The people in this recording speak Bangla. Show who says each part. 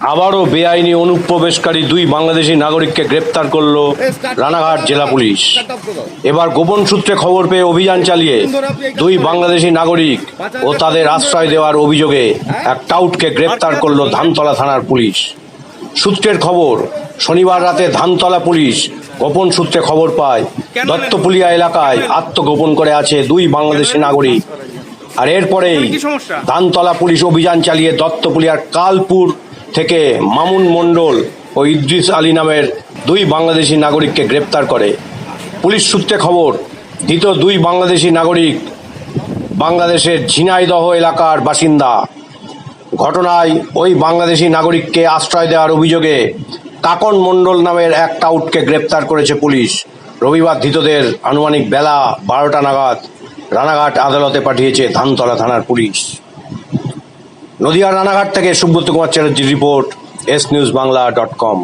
Speaker 1: আবারও বেআইনি অনুপ্রবেশকারী দুই বাংলাদেশি নাগরিককে গ্রেপ্তার করল রানাঘাট জেলা পুলিশ। এবার গোপন সূত্রে খবর পেয়ে অভিযান চালিয়ে দুই বাংলাদেশি নাগরিক ও তাদের আশ্রয় দেওয়ার অভিযোগে এক টাউটকে গ্রেপ্তার করল ধানতলা থানার পুলিশ। সূত্রের খবর শনিবার রাতে ধানতলা পুলিশ গোপন সূত্রে খবর পায় দত্তপুলিয়া এলাকায় আত্মগোপন করে আছে দুই বাংলাদেশি নাগরিক। আর এরপরেই ধানতলা পুলিশ অভিযান চালিয়ে দত্তপুলিয়ার কালপুর থেকে মামুন মণ্ডল ও ইদ্রিস আলী নামের দুই বাংলাদেশি নাগরিককে গ্রেপ্তার করে। পুলিশ সূত্রে খবর, ধৃত দুই বাংলাদেশি নাগরিক বাংলাদেশের ঝিনাইদহ এলাকার বাসিন্দা। ঘটনায় ওই বাংলাদেশি নাগরিককে আশ্রয় দেওয়ার অভিযোগে কাকন মণ্ডল নামের এক টাউটকে গ্রেপ্তার করেছে পুলিশ। রবিবার ধৃতদের আনুমানিক বেলা বারোটা নাগাদ রানাঘাট আদালতে পাঠিয়েছে ধানতলা থানার পুলিশ। নদিয়ার রানাঘাট থেকে Subrata Kumar চ্যাটার্জির report S news Bangla dot com